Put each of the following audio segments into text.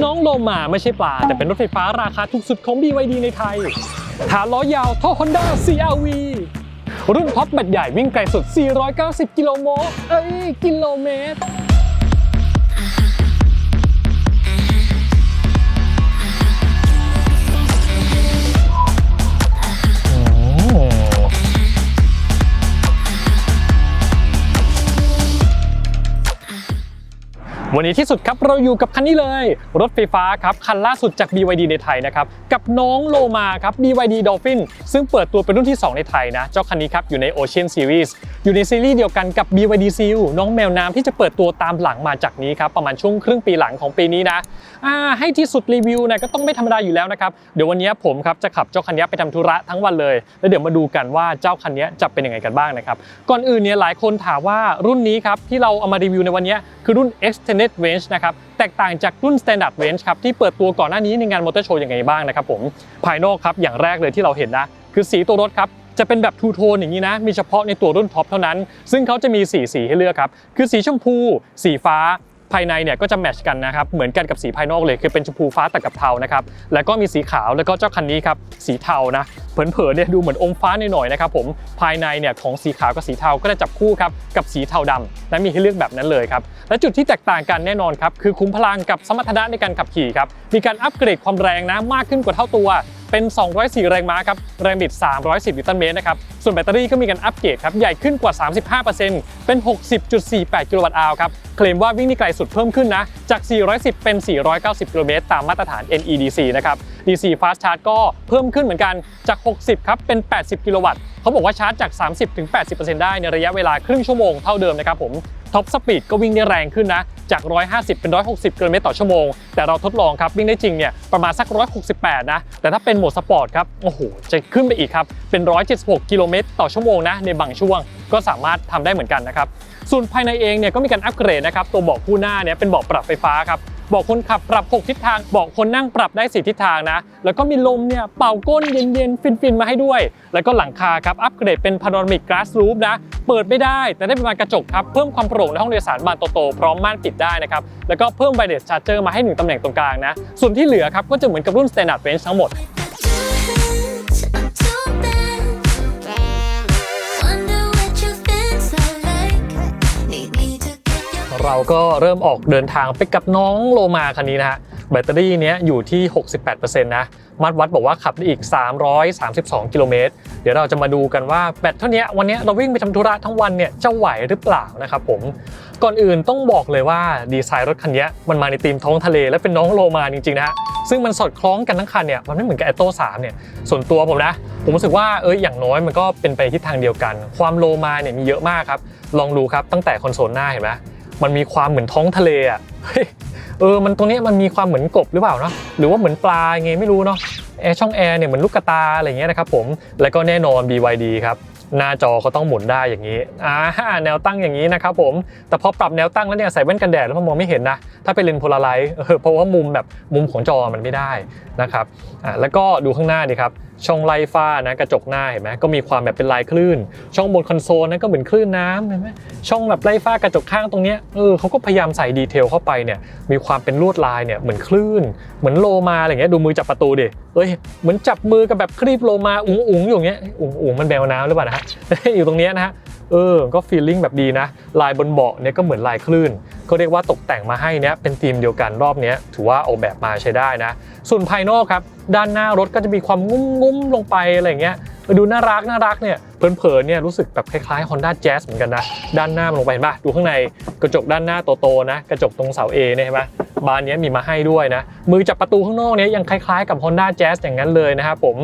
น้องโลมาไม่ใช่ปลา แต่เป็นรถไฟฟ้าราคาถูกสุดของ BYD ในไทย ฐานล้อยาวท่า Honda CRV รุ่นท็อปแบตใหญ่วิ่งไกลสุด 490 กิโลโมตรเอ้ย กิโลเมตร วันนี้ที่สุดครับเราอยู่กับคันนี้เลย รถไฟฟ้าครับคันล่าสุดจาก BYD ในไทยนะครับกับน้องโลมาครับ BYD Dolphin ซึ่งเปิดตัวเป็นรุ่นที่ 2 ในไทยนะเจ้าคันนี้ครับอยู่ใน Ocean Series อยู่ในซีรีส์เดียวกันกับ BYD Seal น้องแมวน้ำที่จะเปิดตัวตามหลังมาจากนี้ครับประมาณช่วงครึ่งปีหลังของปีนี้นะอ่าให้ที่สุดรีวิวนะก็ต้องไม่ธรรมดาอยู่แล้วนะครับเดี๋ยววันนี้ผมครับจะขับเจ้าคันนี้ไปทำธุระทั้งวันเลย แล้วเดี๋ยวมาดูกันว่าเจ้าคันนี้จะเป็นยังไงกันบ้างนะครับก่อนอื่นเนี่ยหลายคนถามว่ารุ่นนี้ครับที่เราเอามารีวิวในวันนี้คือรุ่น Extended Range นะครับแตกต่างจากรุ่น Standard Range ครับที่เปิดตัวก่อนหน้านี้ในงานมอเตอร์โชว์ยังไงบ้างนะครับผมภายนอกครับอย่างแรกเลยที่เราเห็นนะคือสีตัวรถครับจะเป็นแบบทูโทนอย่างนี้นะ มีเฉพาะในตัวรุ่นท็อปเท่านั้น ซึ่งเขาจะมี 4 สีให้เลือกครับ คือสีชมพู สีฟ้า ภายในเนี่ยก็จะแมชกันนะครับเหมือนกันกับสีภายนอกเลย คือเป็นชมพูฟ้าตัดกับเทานะครับแล้วก็มีสีขาวแล้วก็เจ้าคันนี้ครับสีเทานะเผินๆเนี่ยดูเหมือนอมฟ้าหน่อยๆนะครับผมภายในเนี่ยของสีขาวกับสีเทาก็จะจับคู่ครับกับสีเทาดำและมีให้เลือกแบบนั้นเลยครับและจุดที่แตกต่างกันแน่นอนครับคือคุ้มพลังกับสมรรถนะในการขับขี่ครับมีการอัปเกรดความแรงนะมากขึ้นกว่าเท่าตัว เป็น 204 แรงม้าครับ แรงบิด 310 นิวตันเมตรนะครับ ส่วนแบตเตอรี่ก็มีการอัปเกรดครับ ใหญ่ขึ้นกว่า 35%เป็น 60.48 กิโลวัตต์อาวครับ เคลมว่าวิ่งได้ไกลสุดเพิ่มขึ้นนะ จาก 410 เป็น 490 กิโลเมตรตามมาตรฐาน NEDC นะครับ DC Fast Charge ก็เพิ่มขึ้นเหมือนกัน จาก 60 ครับ เป็น 80 กิโลวัตต์ เขาบอกว่าชาร์จจาก 30-80%ได้ในระยะเวลาครึ่งชั่วโมงเท่าเดิมนะครับผม ท็อปสปีดก็วิ่งได้แรงขึ้นนะ จาก 150 เป็น 160กิโลเมตรต่อชั่วโมง แต่เราทดลองครับ วิ่งได้จริงเนี่ยประมาณสัก 168 นะ แต่ถ้าเป็นโหมดสปอร์ตครับ โอ้โห จะขึ้นไปอีกครับ เป็น 176 กิโลเมตรต่อชั่วโมงนะ ในบางช่วงก็สามารถทำได้เหมือนกันนะครับ ส่วนภายในเองเนี่ยก็มีการอัปเกรดนะครับ ตัวเบาะคู่หน้าเนี่ยเป็นเบาะปรับไฟฟ้าครับ บอกคนขับปรับ 6 ทิศทาง บอกคนนั่งปรับได้ 4 ทิศทางนะ แล้วก็มีลมเนี่ยเป่าก้นเย็นๆ ฟินๆ มาให้ด้วย แล้วก็หลังคาครับ อัปเกรดเป็นพาโนรามิกกราสรูปนะ เปิดไม่ได้ แต่ได้เป็นบานกระจกครับ เพิ่มความโปร่งในห้องโดยสารบานโตๆ พร้อมม่านปิดได้นะครับ แล้วก็เพิ่มไบเดสชาร์เจอร์มาให้หนึ่งตำแหน่งตรงกลางนะ ส่วนที่เหลือครับก็จะเหมือนกับรุ่น standard range ทั้งหมด เราก็เริ่มออกเดินทางไปกับน้องโลมาคันนี้นะฮะแบตเตอรี่เนี้ยอยู่ที่ 68%นะมัดวัดบอกว่าขับได้อีก 332 กิโลเมตร เดี๋ยวเราจะมาดูกันว่าแบตเท่านี้วันนี้เราวิ่งไปทำธุระทั้งวันเนี่ยจะไหวหรือเปล่านะครับผมก่อนอื่นต้องบอกเลยว่าดีไซน์รถคันนี้มันมาในธีมท้องทะเล และเป็นน้องโลมาจริงๆนะฮะซึ่งมันสอดคล้องกันทั้งคันเนี่ยมันไม่เหมือนกับ a อตโต้3เนี่ยส่วนตัวผมนะ ผมรู้สึกว่าเอออย่างน้อยมันก็เป็นไปทิศทางเดียวกัน ความโลมาเนี่ยมีเยอะมากครับลองดูครับตั้งแต่คอนโซลหน้าเห็นไหม มันมีความเหมือนท้องทะเลอะเฮ้ยเออ มันตรงนี้มันมีความเหมือนกบหรือเปล่าเนาะ หรือว่าเหมือนปลาไงไม่รู้เนาะ แอร์ช่องแอร์เนี่ยเหมือนลูกกระตาอะไรเงี้ยนะครับผม แล้วก็แน่นอน BYD ครับ หน้าจอก็ต้องหมุนได้อย่างนี้ อ่าแนวตั้งอย่างนี้นะครับผม แต่พอปรับแนวตั้งแล้วเนี่ยใส่แว่นกันแดดแล้วมันมองไม่เห็นนะ ถ้าเป็นเลนส์โพลาไรซ์เออเพราะว่ามุมแบบมุมของจอมันไม่ได้นะครับ อ่า แล้วก็ดูข้างหน้าดิครับ ช่องไล่ฟ้านะกระจกหน้าเห็นไหมก็มีความแบบเป็นลายคลื่น ช่องบนคอนโซลนั้นก็เหมือนคลื่นน้ำเห็นไหมช่องแบบไล่ฟ้ากระจกข้างตรงเนี้ยเออเขาก็พยายามใส่ดีเทลเข้าไปเนี่ยมีความเป็นลวดลายเนี่ยเหมือนคลื่น เหมือนโลมาอะไรเงี้ยดูมือจับประตูดิเอ้ยเหมือนจับมือกับแบบครีบโลมาอุ๋งอุ๋งอยู่างเงี้ยอุ๋งอุ๋งมันแมวน้ำหรือเปล่านะฮะอยู่ตรงเนี้ยนะฮะเออก็ฟีลลิ่งแบบดีนะ ลายบนเบาะเนี่ยก็เหมือนลายคลื่น ก็เรียกว่าตกแต่งมาให้เนี่ยเป็นธีมเดียวกันรอบนี้ถือว่าออกแบบมาใช้ได้นะ ส่วนภายนอกครับด้านหน้ารถก็จะมีความงุ้มงุ้มๆลงไปอะไรเงี้ยดูน่ารักน่ารักเนี่ยเพลินๆเนี่ยรู้สึกแบบคล้ายๆ Honda Jazz เหมือนกันนะด้านหน้ามันลงไปเห็นปะดูข้างในกระจกด้านหน้าโตๆนะกระจกตรงเสา A เนี่ยเห็นปะบานนี้มีมาให้ด้วยนะ มือจับประตูข้างนอกเนี้ยยังคล้ายๆกับ Honda Jazz อย่างนั้นเลยนะครับผม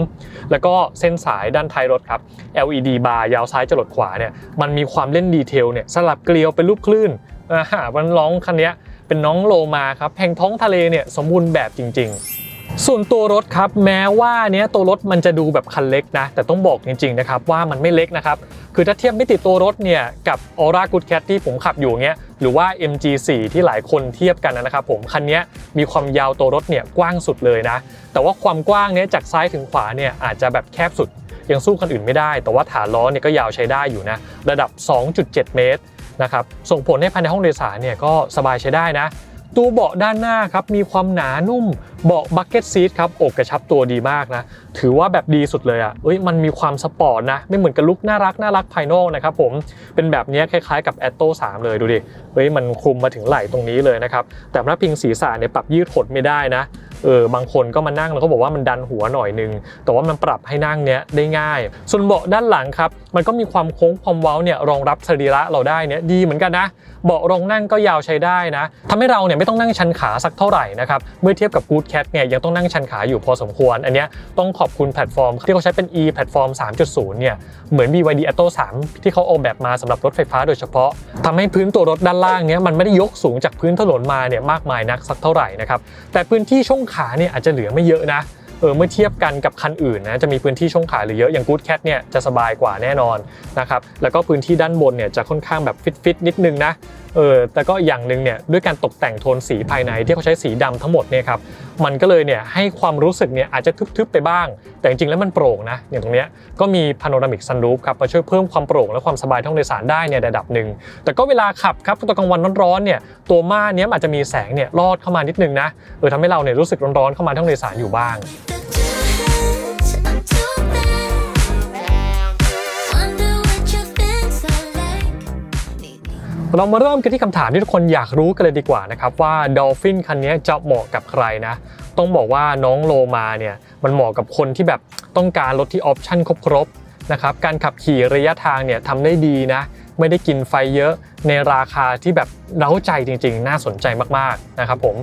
แล้วก็เส้นสายด้านท้ายรถครับ LED บาร์ยาวซ้ายจรดขวาเนี่ยมันมีความเล่นดีเทลเนี่ยสลับเกลียวเป็นรูปคลื่น อ่ามันร้องคันนี้เป็นน้องโลมาครับแห่งท้องทะเลเนี่ยสมบูรณ์แบบจริง ๆส่วนตัวรถครับแม้ว่าเนี้ยตัวรถมันจะดูแบบคันเล็กนะ แต่ต้องบอกจริงๆนะครับว่ามันไม่เล็กนะครับ คือถ้าเทียบมิติตัวรถเนี่ยกับ Aura Good Cat ที่ผมขับอยู่เงี้ยหรือว่า MG4 ที่หลายคนเทียบกันนะครับผมคันนี้มีความยาวตัวรถเนี่ยกว้างสุดเลยนะ แต่ว่าความกว้างเนี้ยจากซ้ายถึงขวาเนี่ยอาจจะแบบแคบสุด ยังสู้คันอื่นไม่ได้ แต่ว่าฐานล้อเนี่ยก็ยาวใช้ได้อยู่นะระดับ 2.7 เมตร นะครับส่งผลให้ภายในห้องโดยสารเนี่ยก็สบายใช้ได้นะตัวเบาะด้านหน้าครับมีความหนานุ่มเบาะบักเก็ตซีทครับอกกระชับตัวดีมากนะถือว่าแบบดีสุดเลยอะเอ้ยมันมีความสปอร์ตนะ ไม่เหมือนกับลุคน่ารักน่ารักภายนอกนะครับผมเป็นแบบนี้คล้ายๆกับ a t t o 3เลยดูดิเฮ้ยมันคลุมมาถึงไหล่ตรงนี้เลยนะครับแต่พระพิงศีรษะเนี่ยปรับยืดหดไม่ได้นะ เออบางคนก็มานั่งแล้วก็บอกว่ามันดันหัวหน่อยนึง แต่ว่ามันปรับให้นั่งเนี้ยได้ง่าย ส่วนเบาะด้านหลังครับ มันก็มีความโค้งความเว้าเนี่ยรองรับสรีระเราได้เนี่ยดีเหมือนกันนะ เบาะรองนั่งก็ยาวใช้ได้นะทำให้เราเนี่ยไม่ต้องนั่งชันขาสักเท่าไหร่นะครับ เมื่อเทียบกับ Good Cat เนี่ยยังต้องนั่งชันขาอยู่พอสมควร อันเนี้ยต้องขอบคุณแพลตฟอร์ม ที่เขาใช้เป็น e แพลตฟอร์ม 3.0 เนี่ยเหมือน BYD Atto 3 ที่เขาออกแบบมาสำหรับรถไฟฟ้าโดยเฉพาะทำให้พื้นตัวรถด้านล่างเนี่ยมันไม่ได้ยกสูงจากพื้นถนนมาเนี่ยมากมายนักสักเท่าไหร่นะครับแต่พื้นที่ช่วงขาเนี่ยอาจจะเหลือไม่เยอะนะเออเมื่อเทียบกันกับคันอื่นนะจะมีพื้นที่ช่องขาเหรือเยอะอย่าง Good Cat เนี่ยจะสบายกว่าแน่นอนนะครับแล้วก็พื้นที่ด้านบนเนี่ยจะค่อนข้างแบบฟิตๆนิดนึงนะเออแต่ก็อย่างหนึ่งเนี่ยด้วยการตกแต่งโทนสีภายในที่เขาใช้สีดำทั้งหมดเนี่ยครับมันก็เลยเนี่ยให้ความรู้สึกเนี่ยอาจจะทึบๆไปบ้าง แต่จริงๆแล้วมันโปร่งนะอย่างตรงเนี้ยก็มีพาโนรามิกซันรูฟครับมาช่วยเพิ่มความโปร่งและความสบายท้องโดยสารได้เนี่ยระดับหนึ่งแต่ก็เวลาขับครับตอนกลางวันร้อนๆเนี่ยตัวม่านเนี้ยอาจจะมีแสงเนี่ยลอดเข้ามานิดนึงนะเออทำให้เราเนี่ยรู้สึกร้อนๆเข้ามาท้องโดยสารอยู่บ้าง เรามาเริ่มกันที่คำถามที่ทุกคนอยากรู้กันเลยดีกว่านะครับว่า Dolphin คันนี้จะเหมาะกับใครนะ ต้องบอกว่าน้องโลมาเนี่ยมันเหมาะกับคนที่แบบต้องการรถที่ออปชั่นครบๆนะครับการขับขี่ระยะทางเนี่ยทำได้ดีนะ ไม่ได้กินไฟเยอะในราคาที่แบบเร้าใจจริงๆ น่าสนใจมากๆนะครับผม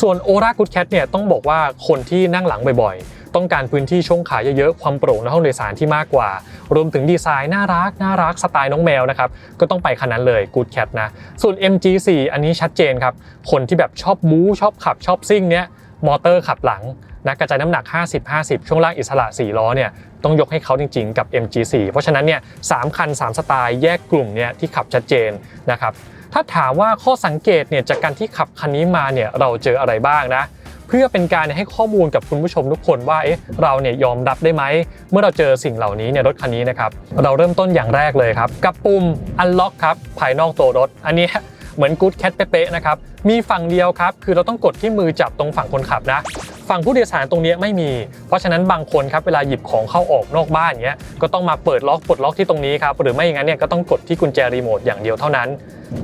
ส่วน o r a Good Cat เนี่ยต้องบอกว่าคนที่นั่งหลังบ่อยๆ ต้องการพื้นที่ช่วงขาเยอะๆ ความโปร่งในห้องโดยสารที่มากกว่า รวมถึงดีไซน์น่ารักน่ารักสไตล์น้องแมวนะครับ ก็ต้องไปคันนั้นเลย Good Cat นะ ส่วน MG4 อันนี้ชัดเจนครับ คนที่แบบชอบบู๊ชอบขับชอบซิ่งเนี้ยมอเตอร์ขับหลังนะกระจายน้ำหนัก 50-50 ช่วงล่างอิสระ 4 ล้อเนี่ยต้องยกให้เขาจริงๆ กับ MG4 เพราะฉะนั้นเนี่ยสคัน 3 สไตล์แยกกลุ่มเนี่ยที่ขับชัดเจนนะครับถ้าถามว่าข้อสังเกตเนี่ยจากการที่ขับคันนี้มาเนี่ยเราเจออะไรบ้างนะ เพื่อเป็นการให้ข้อมูลกับคุณผู้ชมทุกคนว่าเอ๊ะเราเนี่ยยอมรับได้ไหม เมื่อเราเจอสิ่งเหล่านี้เนี่ยรถคันนี้นะครับเราเริ่มต้นอย่างแรกเลยครับ กับปุ่ม unlock ครับภายนอกตัวรถ อันนี้เหมือน Good Cat เป๊ะๆนะครับมีฝั่งเดียวครับคือเราต้องกดที่มือจับตรงฝั่งคนขับนะฝั่งผู้โดยสารตรงนี้ไม่มี เพราะฉะนั้นบางคนครับเวลาหยิบของเข้าออกนอกบ้านเงี้ยก็ต้องมาเปิดล็อกปลดล็อกที่ตรงนี้ครับหรือไม่อย่างนั้นเนี่ยก็ต้องกดที่กุญแจรีโมทอย่างเดียวเท่านั้น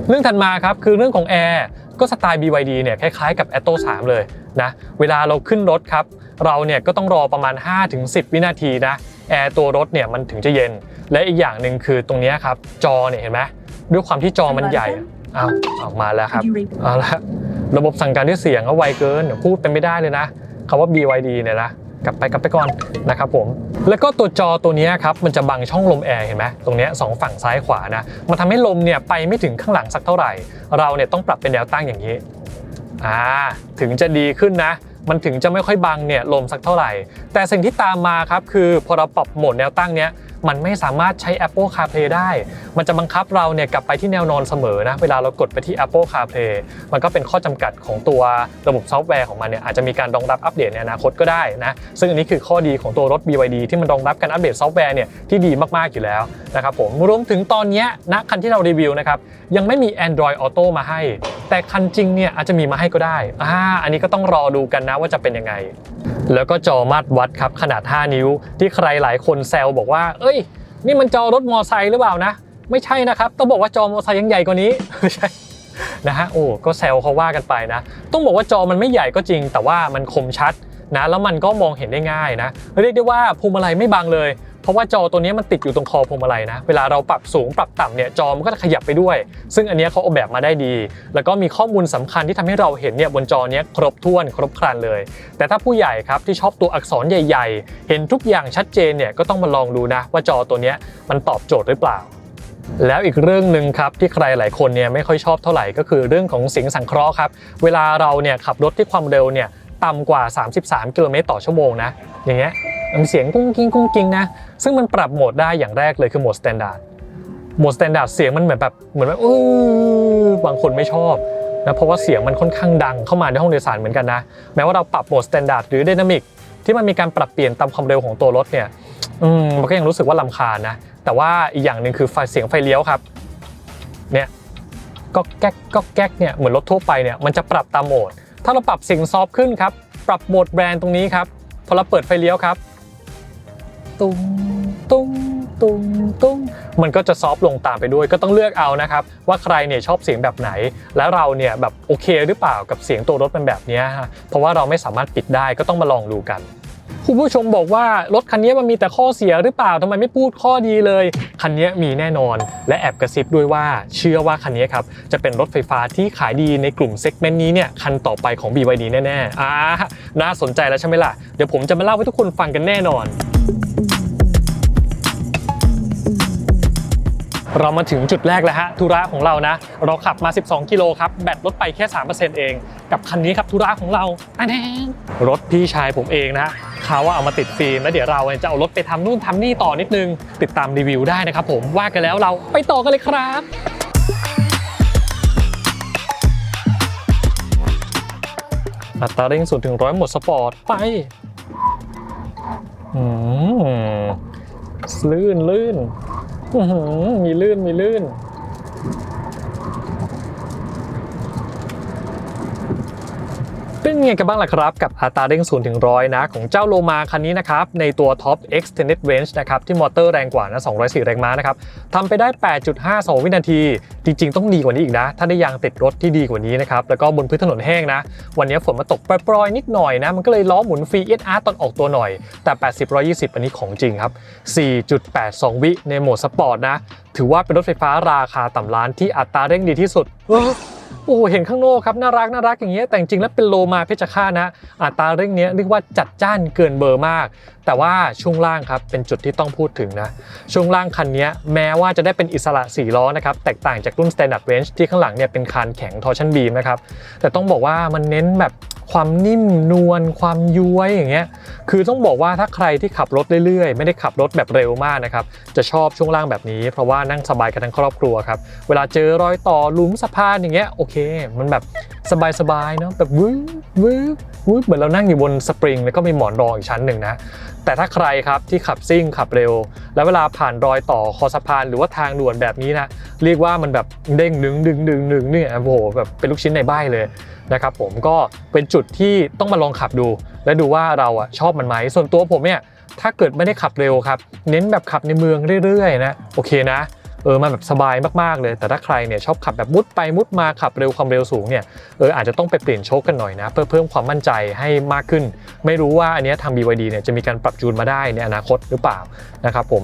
เรื่องถัดมาครับคือเรื่องของแอร์ ก็สไตล์ BYD เนี่ยคล้ายๆกับ Atto 3 เลยนะเวลาเราขึ้นรถครับ เราเนี่ยก็ต้องรอประมาณ 5-10 วินาทีนะแอร์ตัวรถเนี่ยมันถึงจะเย็น และอีกอย่างหนึ่งคือตรงเนี้ยครับ จอเนี่ยเห็นไหมด้วยความที่จอมันใหญ่อ้าวออกมาแล้วครับเอาละระบบสั่งการด้วยเสียงก็ไวเกินเดี๋ยวพูดเป็นไม่ได้เลยนะคำว่า BYD เนี่ยนะ กลับไปกลับไปก่อนนะครับผม แล้วก็ตัวจอตัวนี้ครับมันจะบังช่องลมแอร์เห็นไหมตรงนี้สองฝั่งซ้ายขวานะมันทำให้ลมเนี่ยไปไม่ถึงข้างหลังสักเท่าไหร่ เราเนี่ยต้องปรับเป็นแนวตั้งอย่างนี้อ่าถึงจะดีขึ้นนะ มันถึงจะไม่ค่อยบังเนี่ยลมสักเท่าไหร่ แต่สิ่งที่ตามมาครับคือพอเราปรับโหมดแนวตั้งเนี้ย มันไม่สามารถใช้ Apple CarPlay ได้ มันจะบังคับเราเนี่ยกลับไปที่แนวนอนเสมอนะ เวลาเรากดไปที่ Apple CarPlay มันก็เป็นข้อจำกัดของตัวระบบซอฟต์แวร์ของมันเนี่ยอาจจะมีการรองรับอัปเดตในอนาคตก็ได้นะ ซึ่งอันนี้คือข้อดีของตัวรถ BYD ที่มันรองรับการอัปเดตซอฟต์แวร์เนี่ยที่ดีมากๆอยู่แล้วนะครับผมรวมถึงตอนนี้ยณคันที่เรารีวิวนะครับยังไม่มี Android Auto มาให้ แต่คันจริงเนี่ยอาจจะมีมาให้ก็ได้อ่าอันนี้ก็ต้องรอดูกันนะว่าจะเป็นยังไง แล้วก็จอมาตรวัดครับขนาด 5 นิ้ว ที่ใครหลายคนแซวบอกว่าเอ้ย นี่มันจอรถมอไซค์หรือเปล่านะ ไม่ใช่นะครับ ต้องบอกว่าจอมอไซค์ยังใหญ่กว่านี้ไม่ใช่นะฮะโอ้ก็แซวเขาว่ากันไปนะ ต้องบอกว่าจอมันไม่ใหญ่ก็จริง แต่ว่ามันคมชัดนะแล้วมันก็มองเห็นได้ง่ายนะ เรียกได้ว่าภูมิอะไรไม่บังเลย เพราะว่าจอตัวนี้มันติดอยู่ตรงคอพวงมาลัยนะ เวลาเราปรับสูงปรับต่ำเนี่ยจอมันก็จะขยับไปด้วย ซึ่งอันนี้เขาออกแบบมาได้ดี แล้วก็มีข้อมูลสำคัญที่ทำให้เราเห็นเนี่ยบนจอเนี้ยครบถ้วนครบครันเลย แต่ถ้าผู้ใหญ่ครับที่ชอบตัวอักษรใหญ่ ๆ เห็นทุกอย่างชัดเจนเนี่ยก็ต้องมาลองดูนะ ว่าจอตัวนี้มันตอบโจทย์หรือเปล่าแล้วอีกเรื่องหนึ่งครับที่ใครหลายคนเนี่ยไม่ค่อยชอบเท่าไหร่ก็คือเรื่องของเสียงสังเคราะห์ครับเวลาเราเนี่ยขับรถที่ความเร็วเนี่ย ต่ำกว่า 33 กิโลเมตรต่อชั่วโมงนะ อย่างเงี้ยมันเสียงกุ้งกิ้งกุ้งกิ้งนะ ซึ่งมันปรับโหมดได้อย่างแรกเลยคือโหมดสแตนดาร์ดโหมดสแตนดาร์ดเสียงมันเหมือนแบบเหมือนแบบอื้อบางคนไม่ชอบนะเพราะว่าเสียงมันค่อนข้างดังเข้ามาในห้องโดยสารเหมือนกันนะแม้ว่าเราปรับโหมดสแตนดาร์ดหรือไดนามิกที่มันมีการปรับเปลี่ยนตามความเร็วของตัวรถเนี่ยอืมมันก็ยังรู้สึกว่าลำคาญนะ แต่ว่าอีกอย่างหนึ่งคือไฟเสียงไฟเลี้ยวครับเนี่ยก็แก๊กก็แก๊กเนี่ยเหมือนรถทั่วไปเนี่ยมันจะปรับตามโหมด ถ้าเราปรับเสียงซอฟต์ขึ้นครับ ปรับโหมดแบรนด์ตรงนี้ครับ พอเราเปิดไฟเลี้ยวครับ ตุ้งตุ้งตุ้งตุ้งมันก็จะซอฟต์ลงตามไปด้วย ก็ต้องเลือกเอานะครับ ว่าใครเนี่ยชอบเสียงแบบไหน แล้วเราเนี่ยแบบโอเคหรือเปล่ากับเสียงตัวรถเป็นแบบนี้ฮะเพราะว่าเราไม่สามารถปิดได้ก็ต้องมาลองดูกัน คุณผู้ชมบอกว่ารถคันนี้มันมีแต่ข้อเสียหรือเปล่าทำไมไม่พูดข้อดีเลย คันนี้มีแน่นอน และแอบกระซิบด้วยว่าเชื่อว่าคันนี้ครับจะเป็นรถไฟฟ้าที่ขายดีในกลุ่มเซกเมนต์นี้เนี่ยคันต่อไปของ BYD แน่ๆอ่าน่าสนใจแล้วใช่ไหมล่ะ เดี๋ยวผมจะมาเล่าให้ทุกคนฟังกันแน่นอนเรามาถึงจุดแรกแล้วฮะธุระของเรานะ เราขับมา 12 กิโลครับ แบตลดไปแค่ 3%เอง กับคันนี้ครับธุระของเรา รถพี่ชายผมเองนะ เขาว่าเอามาติดฟิล์มแล้วเดี๋ยวเราจะเอารถไปทำนู่นทำนี่ต่อนิดนึง ติดตามรีวิวได้นะครับผมว่ากันแล้วเราไปต่อกันเลยครับอัตราเร่งศูนย์ถึงร้อยหมดสปอร์ตไปอืมลื่นลื่นอื้อหือมีลื่นมีลื่น เป็นไงกันบ้างล่ะครับ กับอัตราเร่ง0ถึง100นะ ของเจ้าโลมาคันนี้นะครับ ในตัว Top Extended Range นะครับ ที่มอเตอร์แรงกว่านะ204 แรงม้านะครับทำไปได้ 8.52 วินาที จริง ๆ ต้องดีกว่านี้อีกนะ ถ้าได้ยางติดรถที่ดีกว่านี้นะครับ แล้วก็บนพื้นถนนแห้งนะ วันนี้ฝนมาตกปรอยๆนิดหน่อยนะ มันก็เลยล้อหมุนฟรีเอสอาร์ตอนออกตัวหน่อย แต่ 80 120 อันนี้ของจริงครับ 4.82 วิในโหมดสปอร์ตนะถือว่าเป็นรถไฟฟ้าราคาต่ำล้านที่อัตราเร่งดีที่สุด โอ้โหเห็นข้างนอกครับน่ารักน่ารักอย่างเงี้ยแต่จริงแล้วเป็นโลมาเพชรฆาตนะอัตราเร่งเนี้ยเรียกว่าจัดจ้านเกินเบอร์มาก แต่ว่าช่วงล่างครับเป็นจุดที่ต้องพูดถึงนะ ช่วงล่างคันนี้แม้ว่าจะได้เป็นอิสระ 4 ล้อนะครับแตกต่างจากรุ่น Standard Range ที่ข้างหลังเนี่ยเป็นคานแข็ง torsion beam นะครับแต่ต้องบอกว่ามันเน้นแบบความนิ่มนวลความย้วยอย่างเงี้ยคือต้องบอกว่าถ้าใครที่ขับรถเรื่อยๆ ไม่ได้ขับรถแบบเร็วมากนะครับจะชอบช่วงล่างแบบนี้ เพราะว่านั่งสบายกันทั้งครอบครัวครับเวลาเจอรอยต่อลุมสะพานอย่างเงี้ยโอเค มันแบบสบายๆเนาะแบบวืบวืบวืบเหมือนเรานั่งอยู่บนสปริงแล้วก็มีหมอนรองอีกชั้นหนึ่งนะ แต่ถ้าใครครับที่ขับซิ่งขับเร็ว แล้วเวลาผ่านรอยต่อคอสะพานหรือว่าทางด่วนแบบนี้นะเรียกว่ามันแบบเด้งดึงดึงดึงดึงเนี่ยโอ้โหแบบเป็นลูกชิ้นในใบเลยนะครับผมก็เป็นจุดที่ต้องมาลองขับดู และดูว่าเราอะชอบมันไหมส่วนตัวผมเนี่ยถ้าเกิดไม่ได้ขับเร็วครับ เน้นแบบขับในเมืองเรื่อยๆนะโอเคนะ เออมันแบบสบายมากๆเลย แต่ถ้าใครเนี่ยชอบขับแบบมุดไปมุดมาขับเร็วความเร็วสูงเนี่ยเอออาจจะต้องไปเปลี่ยนโชคกันหน่อยนะเพื่อเพิ่มความมั่นใจให้มากขึ้น ไม่รู้ว่าอันนี้ทาง BYD เนี่ยจะมีการปรับจูนมาได้ในอนาคตหรือเปล่านะครับผม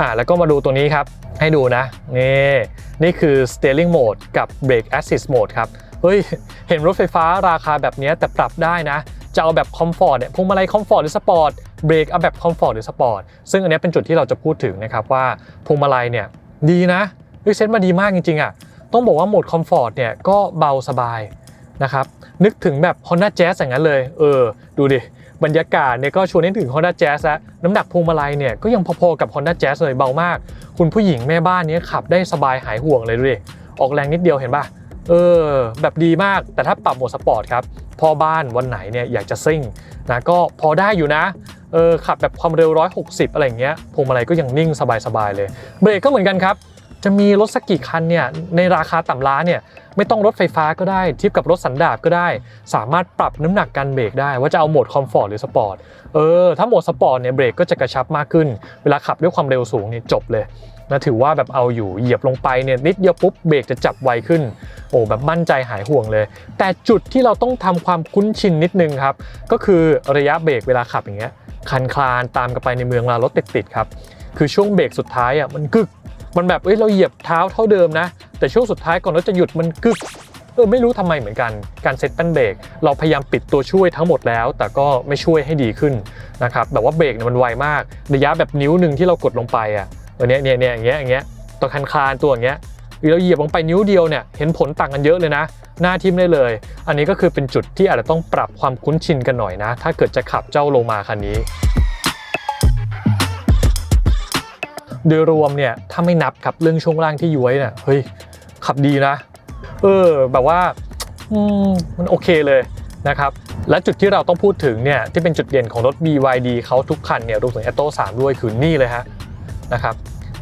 อ่าแล้วก็มาดูตัวนี้ครับให้ดูนะนี่นี่คือ steering mode กับ brake assist mode ครับเฮ้ยเห็นรถไฟฟ้าราคาแบบนี้แต่ปรับได้นะจะเอาแบบคอมฟอร์ตเนี่ยพวงมาลัยคอมฟอร์ตหรือสปอร์ตเบรกเอาแบบคอมฟอร์ตหรือสปอร์ตซึ่งอันนี้เป็นจุดที่เราจะพูดถึงนะครับว่าพวงมาลัยเนี่ย ดีนะเฮ้ยเซ็ตมาดีมากจริงๆอะต้องบอกว่าโหมดคอมฟอร์ตเนี่ยก็เบาสบายนะครับนึกถึงแบบ Honda Jazz อย่างนั้นเลย เออ ดูดิ บรรยากาศเนี่ยก็ชวนนึกถึง Honda Jazz แล้วน้ำหนักพวงมาลัยเนี่ยก็ยังพอๆกับ Honda Jazz เลยเบามาก คุณผู้หญิงแม่บ้านเนี้ขับได้สบายหายห่วงเลยดูดิ ออกแรงนิดเดียวเห็นป่ะ เออ แบบดีมากแต่ถ้าปรับโหมดสปอร์ตครับพ่อบ้านวันไหนเนี่ยอยากจะซิ่งนะก็พอได้อยู่นะ ออขับแบบความเร็ว 160 อะไรอย่างเงี้ยพวงมาลัยก็ยังนิ่งสบายๆเลย เบรกก็เหมือนกันครับ จะมีรถสักกี่คันเนี่ยในราคาต่ำล้านเนี่ยไม่ต้องรถไฟฟ้าก็ได้เทียบกับรถสันดาปก็ได้ สามารถปรับน้ำหนักการเบรกได้ ว่าจะเอาโหมดคอมฟอร์ตหรือสปอร์ตเออถ้าโหมดสปอร์ตเนี่ยเบรกก็จะกระชับมากขึ้น เวลาขับด้วยความเร็วสูงเนี่ยจบเลย นะถือว่าแบบเอาอยู่เหยียบลงไปเนี่ยนิดเดียวปุ๊บเบรกจะจับไวขึ้น โอ้แบบมั่นใจหายห่วงเลย แต่จุดที่เราต้องทำความคุ้นชินนิดนึงครับ ก็คือระยะเบรกเวลาขับอย่างเงี้ยคันคลานตามกันไปในเมืองเวลารถติดๆครับคือช่วงเบรกสุดท้ายอะมันกึก มันแบบเอ้ยเราเหยียบเท้าเท่าเดิมนะ แต่ช่วงสุดท้ายก่อนรถจะหยุดมันกึกเออไม่รู้ทำไมเหมือนกันการเซ็ตแป้นเบรกเราพยายามปิดตัวช่วยทั้งหมดแล้ว แต่ก็ไม่ช่วยให้ดีขึ้นนะครับแบบว่าเบรกเนี่ยมันไวมาก ระยะแบบนิ้วหนึ่งที่เรากดลงไปอะ เออเนี้ยเนี้ยเนี้ยอย่างเงี้ยอย่างเงี้ยตัวคันคานตัวอย่างเงี้ยเราเหยียบลงไปนิ้วเดียวเนี่ยเห็นผลต่างกันเยอะเลยนะ หน้าทิมได้เลย อันนี้ก็คือเป็นจุดที่อาจจะต้องปรับความคุ้นชินกันหน่อยนะ ถ้าเกิดจะขับเจ้าโลมาคันนี้โดยรวมเนี่ยถ้าไม่นับครับเรื่องช่วงล่างที่ย้วยเนี่ยเฮ้ยขับดีนะ เออแบบว่ามมันโอเคเลยนะครับและจุดที่เราต้องพูดถึงเนี่ยที่เป็นจุดเด่นของรถ BYD เขาทุกคันเนี่ยรวมถึง a t o 3 ด้วยคือนี่เลยฮะ นะครับ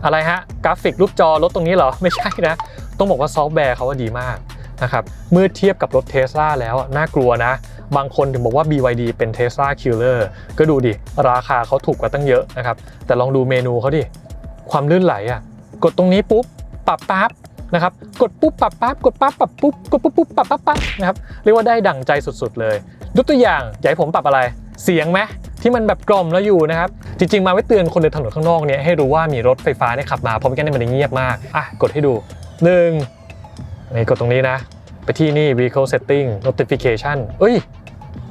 อะไรฮะกราฟิกรูปจอรถตรงนี้เหรอ ไม่ใช่นะ ต้องบอกว่าซอฟต์แวร์เขาว่าดีมากนะครับเมื่อเทียบกับรถเทสลาแล้วน่ากลัวนะ บางคนถึงบอกว่า BYD เป็น Tesla Killer ก็ดูดิ ราคาเขาถูกกว่าตั้งเยอะนะครับ แต่ลองดูเมนูเขาดิ ความลื่นไหลอะ กดตรงนี้ปุ๊บปรับปั๊บนะครับกดปุ๊บปรับปั๊บกดปั๊บปรับปุ๊บกดปุ๊บปุ๊บปรับปั๊บปั๊บนะครับเรียกว่าได้ดั่งใจสุดๆเลยยกตัวอย่างอยากให้ผมปรับอะไร เสียงไหม ที่มันแบบกล่อมแล้วอยู่นะครับ จริง ๆ มาไว้เตือนคนเดินถนนข้างนอกเนี่ยให้รู้ว่ามีรถไฟฟ้าเนี่ยขับมาเพราะไม่งั้นเนยมันจะเงียบมากอะกดให้ดูหนึ่งนี่กดตรงนี้นะ ไปที่นี่ vehicle setting notification เอ้ย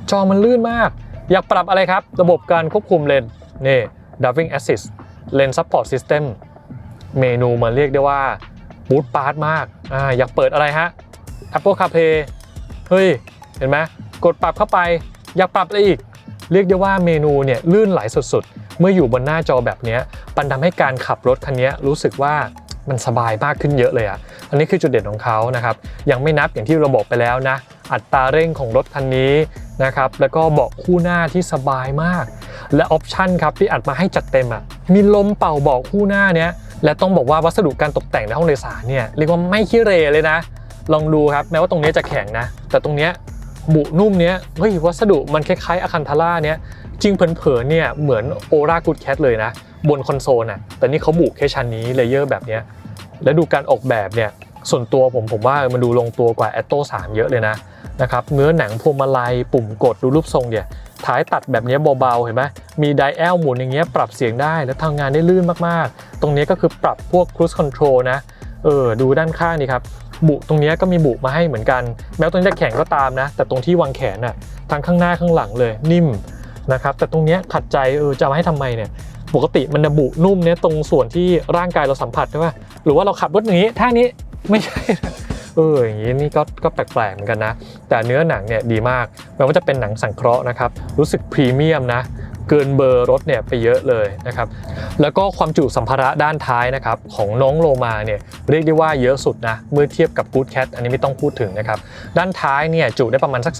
จอมันลื่นมาก อยากปรับอะไรครับ ระบบการควบคุมเลนนี่ driving assist lane support system เมนูมันเรียกได้ว่าบูตปาร์ตมากอ่าอยากเปิดอะไรฮะ Apple CarPlay เฮ้ย เห็นไหมกดปรับเข้าไป อยากปรับอะไรอีก เรียกได้ว่าเมนูเนี่ยลื่นไหลสุดๆ เมื่ออยู่บนหน้าจอแบบนี้ยมันทำให้การขับรถคันนี้รู้สึกว่ามันสบายมากขึ้นเยอะเลยอะ อันนี้คือจุดเด่นของเขานะครับ ยังไม่นับอย่างที่เราบอกไปแล้วนะ อัตราเร่งของรถคันนี้นะครับ แล้วก็เบาะคู่หน้าที่สบายมาก และออปชันครับที่อัดมาให้จัดเต็มอะ มีลมเป่าเบาะคู่หน้าเนี้ย และต้องบอกว่าวัสดุการตกแต่งในห้องโดยสารเนี่ยเรียกว่าไม่ขี้เหรเลยนะ ลองดูครับ แม้ว่าตรงนี้จะแข็งนะ แต่ตรงเนี้ย บุนุ่มเนี้ยเฮ้ยวัสดุมันคล้ายๆอาคันทาร่าเนี้ยจริงเผินๆเนี่ยเหมือนโอรากูดแคทเลยนะ บนคอนโซลน่ะแต่นี่เขาบุแค่ชั้นนี้เลเยอร์แบบเนี้ยแล้วดูการออกแบบเนี่ยส่วนตัวผมผมว่ามันดูลงตัวกว่า a t t o 3เยอะเลยนะนะครับเนื้อหนังพวงมาลัยปุ่มกดดูรูปทรงเนี่ยท้ายตัดแบบเนี้ยเบาๆเห็นไหมมีไดแอลหมุนอย่างเงี้ยปรับเสียงได้แล้วทำงานได้ลื่นมากๆ ตรงนี้ก็คือปรับพวก cruise control นะเออดูด้านข้างนี่ครับ บุตรงนี้ก็มีบุมาให้เหมือนกัน แม้วตรงนี้จะแข็งก็ตามนะ แต่ตรงที่วางแขนน่ะทั้งข้างหน้าข้างหลังเลยนิ่มนะครับแต่ตรงนี้ขัดใจเออจะมาให้ทำไมเนี่ยปกติมันจะบุนุ่มเนี่ยตรงส่วนที่ร่างกายเราสัมผัสใช่ไหมหรือว่าเราขับรถอย่างนี้ท่านี้ไม่ใช่เอออย่างนี้นี่ก็ก็แปลกๆเหมือนกันนะ แต่เนื้อหนังเนี่ยดีมากแม้ว่าจะเป็นหนังสังเคราะห์นะครับรู้สึกพรีเมียมนะ เกินเบอร์รถเนี่ยไปเยอะเลยนะครับแล้วก็ความจุสัมภาระด้านท้ายนะครับของน้องโลมาเนี่ยเรียกได้ว่าเยอะสุดนะเมื่อเทียบกับ Good Cat อันนี้ไม่ต้องพูดถึงนะครับด้านท้ายเนี่ยจุได้ประมาณสัก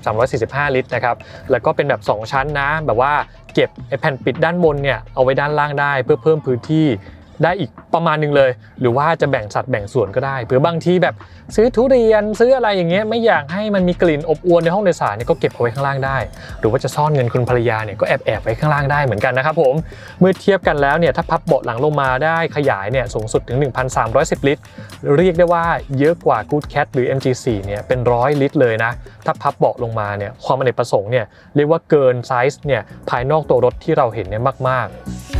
340-345 ลิตรนะครับแล้วก็เป็นแบบ 2 ชั้นนะแบบว่าเก็บไอแผ่นปิดด้านบนเนี่ยเอาไว้ด้านล่างได้เพื่อเพิ่มพื้นที่ ได้อีกประมาณหนึงเลย หรือว่าจะแบ่งสัดแบ่งส่วนก็ได้เผื่อบางทีแบบซื้อทุเรียนซื้ออะไรอย่างเงี้ยไม่อยากให้มันมีกลิ่นอบอวลในห้องโดยสารเนี่ยก็เก็บเอาไว้ข้างล่างได้ หรือว่าจะซ่อนเงินคุณภรรยาเนี่ยก็แอบแอบไว้ข้างล่างได้เหมือนกันนะครับผมเมื่อเทียบกันแล้วเนี่ยถ้าพับเบาะหลังลงมาได้ขยายเนี่ยสูงสุดถึง 1,310 ลิตร เรียกได้ว่าเยอะกว่า Good Cat หรือ MG4 เนี่ยเป็นร้อยลิตรเลยนะถ้าพับเบาะลงมาเนี่ยความอเนกประสงค์เนี่ยเรียกว่าเกินไซส์เนี่ยภายนอกตัวรถที่เราเห็นเนี่ยมาก ๆ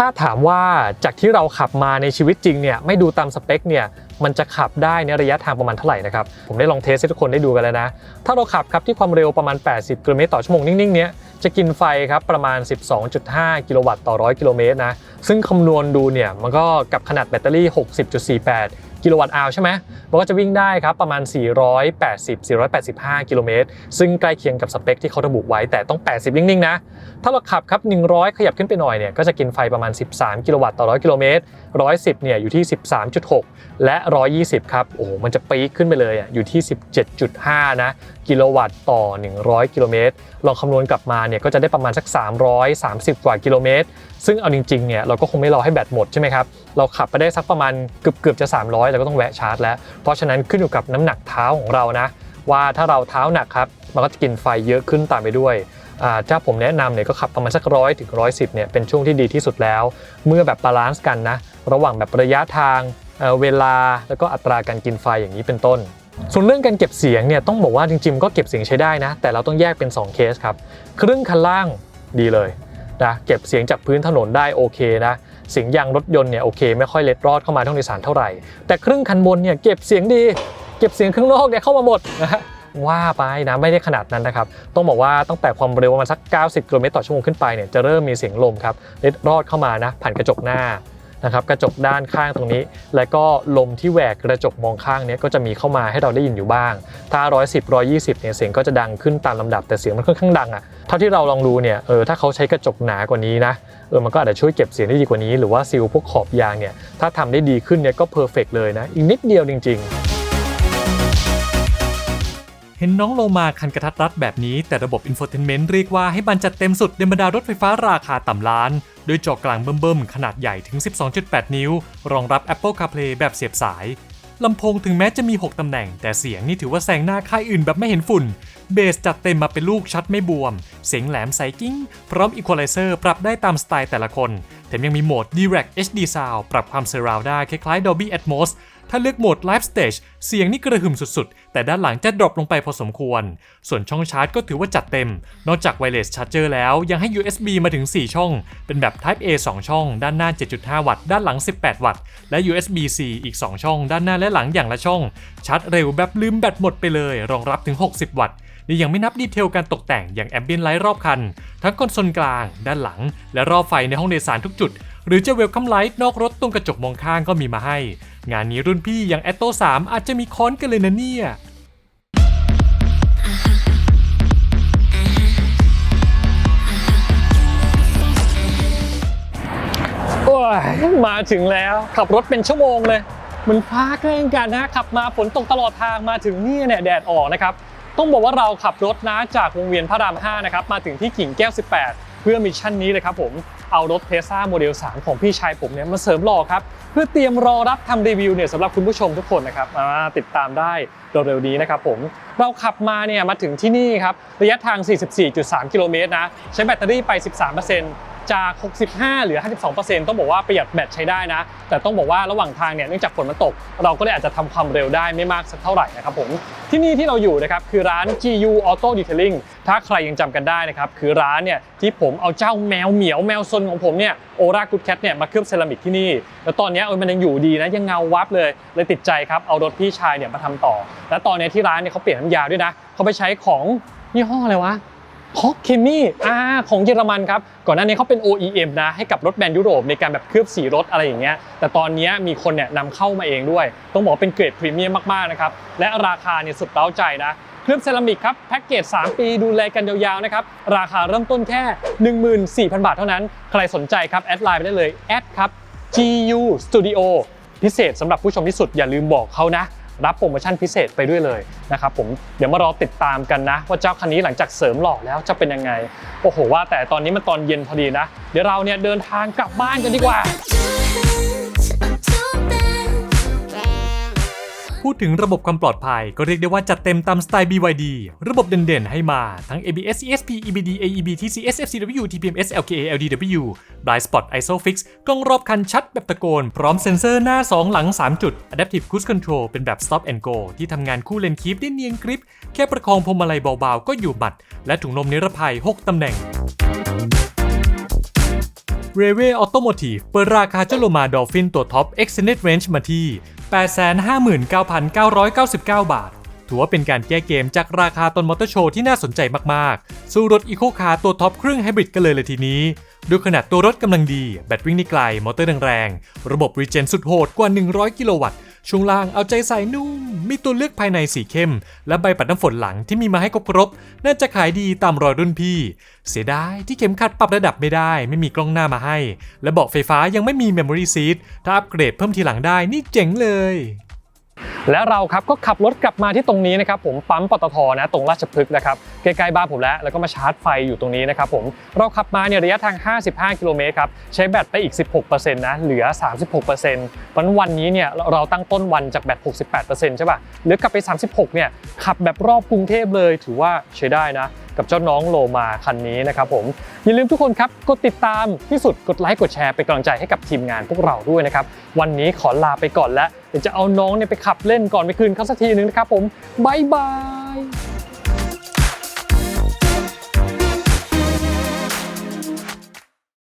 ถ้าถามว่าจากที่เราขับมาในชีวิตจริงเนี่ยไม่ดูตามสเปคเนี่ยมันจะขับได้ในระยะทางประมาณเท่าไหร่นะครับ ผมได้ลองเทสให้ทุกคนได้ดูกันแล้วนะ ถ้าเราขับครับที่ความเร็วประมาณ 80 กิโลเมตรต่อชั่วโมงนิ่งๆเนี้ยจะกินไฟครับประมาณ 12.5 กิโลวัตต์ต่อ 100 กิโลเมตรนะ ซึ่งคำนวณดูเนี่ยมันก็กับขนาดแบตเตอรี่ 60.48 กิโลวัตต์อาวใช่ไหมมันก็จะวิ่งได้ครับประมาณ 480-485 กิโลเมตร ซึ่งใกล้เคียงกับสเปคที่เขาระบุไว้แต่ต้อง 80 นิ่งๆนะ ถ้าเราขับครับ 100 ขยับขึ้นไปหน่อยเนี่ยก็จะกินไฟประมาณ 13 กิโลวัตต์ต่อ 100 กิโลเมตร 110 เนี่ยอยู่ที่ 13.6 และ 120 ครับ โอ้โหมันจะปี๊กขึ้นไปเลยอะอยู่ที่ 17.5 นะ กิโลวัตต์ต่อ 100 กิโลเมตร ลองคำนวณกลับมาเนี่ยก็จะได้ประมาณสัก 330 กว่ากิโลเมตร ซึ่งเอาจริงๆ เนี่ยเราก็คงไม่รอให้แบตหมดใช่ไหมครับ เราขับไปได้สักประมาณเกือบๆจะ 300เราก็ต้องแวะชาร์จแล้ว เพราะฉะนั้นขึ้นอยู่กับน้ำหนักเท้าของเรานะ ว่าถ้าเราเท้าหนักครับมันก็จะกินไฟเยอะขึ้นตามไปด้วยถ้าผมแนะนำเนี่ยก็ขับประมาณสักร้อยถึงร้อยสิบเนี่ยเป็นช่วงที่ดีที่สุดแล้ว เมื่อแบบบาลานซ์กันนะระหว่างแบบระยะทางเอ่อเวลาแล้วก็อัตราการกินไฟอย่างนี้เป็นต้น ส่วนเรื่องการเก็บเสียงเนี่ยต้องบอกว่าจริงๆก็เก็บเสียงใช้ได้นะ แต่เราต้องแยกเป็น 2 เคสครับครึ่งคันล่างดีเลยนะเก็บเสียงจากพื้นถนนได้โอเคนะ เสียงยางรถยนต์เนี่ยโอเคไม่ค่อยเล็ดรอดเข้ามาท้องโดยสารเท่าไหร่ แต่ครึ่งคันบนเนี่ยเก็บเสียงดี เก็บเสียงข้างนอกเนี่ยเข้ามาหมดนะฮะว่าไปนะไม่ได้ขนาดนั้นนะครับ ต้องบอกว่าตั้งแต่ความเร็วประมาณสัก 90 กิโลเมตรต่อชั่วโมงขึ้นไปเนี่ยจะเริ่มมีเสียงลมครับเล็ดรอดเข้ามานะผ่านกระจกหน้านะครับกระจกด้านข้างตรงนี้ แล้วก็ลมที่แหวกกระจกมองข้างเนี้ยก็จะมีเข้ามาให้เราได้ยินอยู่บ้าง ถ้า 110 120เนี่ยเสียงก็จะดังขึ้นตามลำดับแต่เสียงมันค่อนข้างดังอะ เท่าที่เราลองดูเนี่ยเออถ้าเขาใช้กระจกหนากว่านี้นะเออมันก็อาจจะช่วยเก็บเสียงได้ดีกว่านี้ หรือว่าซีลพวกขอบยางเนี่ยถ้าทำได้ดีขึ้นเนี่ยก็เพอร์เฟกเลยนะอีกนิดเดียวจริง ๆเห็นน้องโลมาคันกระทัดรัดแบบนี้แต่ระบบอินโฟเทนเมนต์เรียกว่าให้มันจัดเต็มสุดในบรรดารถไฟฟ้าราคาต่ำล้านโดยจอกลางเบิ่มๆ ขนาดใหญ่ถึง 12.8 นิ้ว รองรับ Apple CarPlay แบบเสียบสาย ลำโพงถึงแม้จะมี 6 ตำแหน่ง แต่เสียงนี่ถือว่าแซงหน้าค่ายอื่นแบบไม่เห็นฝุ่น เบสจัดเต็มมาเป็นลูกชัดไม่บวม เสียงแหลมใสกิ้ง พร้อมอีควอไลเซอร์ปรับได้ตามสไตล์แต่ละคน แถมยังมีโหมด Direct HD Sound ปรับความเซอร์ราวได้คล้ายๆ Dolby Atmos ถ้าเลือกโหมด Live Stage เสียงนี่กระหึ่มสุดๆ แต่ด้านหลังจะดรอปลงไปพอสมควร ส่วนช่องชาร์จก็ถือว่าจัดเต็ม นอกจาก Wireless Charger แล้วยังให้ USB มาถึง 4 ช่อง เป็นแบบ Type A 2 ช่อง ด้านหน้า 7.5 วัตต์ ด้านหลัง 18 วัตต์ และ USB C อีก 2 ช่อง ด้านหน้าและหลังอย่างละช่อง ชาร์จเร็วแบบลืมแบตหมดไปเลย รองรับถึง 60 วัตต์ นี่ยังไม่นับดีเทลการตกแต่งอย่างแอมเบียนไลท์รอบคัน ทั้งคอนโซลกลาง ด้านหลัง และรอบไฟในห้องโดยสารทุกจุด หรือจะเวลคัมไลท์นอกรถตรงกระจกมองข้างก็มีมาให้ งานนี้รุ่นพี่อย่าง a t t o 3อาจจะมีค้อนกันเลยนะเนี่ยโอ้ยมาถึงแล้วขับรถเป็นชั่วโมงเลยเหมันฟ้าแกล้งกันนะขับมาฝนตกตลอดทางมาถึงนี่เนี่ยแดดออกนะครับ ต้องบอกว่าเราขับรถนะจากวงเวียนพระราม 5 นะครับ มาถึงที่กิ่งแก้ว 18 เพื่อมิชชั่นนี้เลยครับผมเอารถเทสลาโมเดล 3 ของพี่ชายผมเนี่ยมาเสริมหล่อครับ เพื่อเตรียมรอรับทำรีวิวเนี่ยสำหรับคุณผู้ชมทุกคนนะครับมาติดตามได้เร็วๆนี้นะครับผมเราขับมาเนี่ยมาถึงที่นี่ครับ ระยะทาง 44.3 กิโลเมตรนะ ใช้แบตเตอรี่ไป 13% จาก 65 เหลือ 52%ต้องบอกว่าประหยัดแบตใช้ได้นะ แต่ต้องบอกว่าระหว่างทางเนี่ยเนื่องจากฝนมันตก เราก็เลยอาจจะทำความเร็วได้ไม่มากสักเท่าไหร่นะครับผม ที่นี่ที่เราอยู่นะครับคือร้าน GU Auto Detailing ถ้าใครยังจำกันได้นะครับคือร้านเนี่ยที่ผมเอาเจ้าแมวเหมียวแมวซนของผมเนี่ยโอรากูดแคทเนี่ยมาเคลือบเซรามิกที่นี่ แล้วตอนนี้มันยังอยู่ดีนะยังเงาวับเลยเลยติดใจครับเอารถพี่ชายเนี่ยมาทำต่อ และตอนนี้ที่ร้านเนี่ยเขาเปลี่ยนน้ำยาด้วยนะเขาไปใช้ของยี่ห้ออะไรวะ ฮอกเคมี่อ่าของเยอรมันครับ ก่อนหน้านี้เขาเป็น OEM นะ ให้กับรถแบรนด์ยุโรปในการแบบเคลือบสีรถอะไรอย่างเงี้ย แต่ตอนนี้มีคนเนี่ยนำเข้ามาเองด้วย ต้องบอกเป็นเกรดพรีเมียมมากๆนะครับ และราคาเนี่ยสุดเร้าใจนะเคลือบเซรามิกครับ แพ็กเกจ 3 ปีดูแลกันยาวๆนะครับ ราคาเริ่มต้นแค่ 14,000 บาทเท่านั้น ใครสนใจครับ แอดไลน์ไปได้เลยแอดครับ GU Studio พิเศษสำหรับผู้ชมที่สุดอย่าลืมบอกเขานะ รับโปรโมชั่นพิเศษไปด้วยเลยนะครับผมเดี๋ยวมารอติดตามกันนะ ว่าเจ้าคันนี้หลังจากเสริมหล่อแล้วจะเป็นยังไง โอ้โหว่าแต่ตอนนี้มันตอนเย็นพอดีนะ เดี๋ยวเราเนี่ยเดินทางกลับบ้านกันดีกว่า พูดถึงระบบความปลอดภัย ก็เรียกได้ว่าจัดเต็มตามสไตล์ BYD ระบบเด่นๆ ให้มาทั้ง ABS ESP EBD AEB TCS FCW TPMS LKA LDW Blind Spot ISOFIX กล้องรอบคันชัดแบบตะโกน พร้อมเซ็นเซอร์หน้า 2 หลัง 3 จุด Adaptive Cruise Control เป็นแบบ Stop and Go ที่ทำงานคู่เลนคีปได้เนียนกริปแค่ประคองพวงมาลัยเบาๆ ก็อยู่บัด และถุงลมนิรภัย 6ตำแหน่ง r e v e Automotive เปิดราคาเจ้าโลมาดอลฟินตัวท็อป Extended Range มาที่ 859,999 บาท ถือว่าเป็นการแก้เกมจากราคาตอนมอเตอร์โชว์ที่น่าสนใจมากๆ สู้รถอีโคคาร์ตัวท็อปเครื่องไฮบริดกันเลยเลยทีนี้ ดูขนาดตัวรถกำลังดี แบตวิ่งได้ไกล มอเตอร์แรงๆ ระบบรีเจนสุดโหดกว่า 100 กิโลวัตต์ ช่วงล่างเอาใจใส่นุ่ม มีตัวเลือกภายในสีเข้ม และใบปัดน้ำฝนหลังที่มีมาให้ครบๆน่าจะขายดีตามรอยรุ่นพี่ เสียดายที่เข็มขัดปรับระดับไม่ได้ ไม่มีกล้องหน้ามาให้ และเบาะไฟฟ้ายังไม่มีเมมโมรี่ซีทถ้าอัปเกรดเพิ่มทีหลังได้นี่เจ๋งเลย และเราครับก็ขับรถกลับมาที่ตรงนี้นะครับผมปั๊มปตทนะตรงราชพฤกษ์นะครับใกล้ๆบ้านผมแล้วแล้วก็มาชาร์จไฟอยู่ตรงนี้นะครับผมเราขับมาเนี่ยระยะทาง 55 กิโลเมตรครับใช้แบตไปอีก 16%นะเหลือ 36%เพราะฉะนั้นวันนี้เนี่ยเราตั้งต้นวันจากแบต 68%ใช่ป่ะเหลือกลับไป 36 เนี่ยขับแบบรอบกรุงเทพเลยถือว่าใช้ได้นะกับเจ้าน้องโลมาคันนี้นะครับผมอย่าลืมทุกคนครับกดติดตามที่สุดกดไลค์กดแชร์เป็นกำลังใจให้กับทีมงานพวกเราด้วยนะครับวันนี้ขอลาไปก่อนแล้ว เดี๋ยวจะเอาน้องเนี่ยไปขับเล่นก่อนไปคืนเขาสักทีนึงนะครับผมบายบาย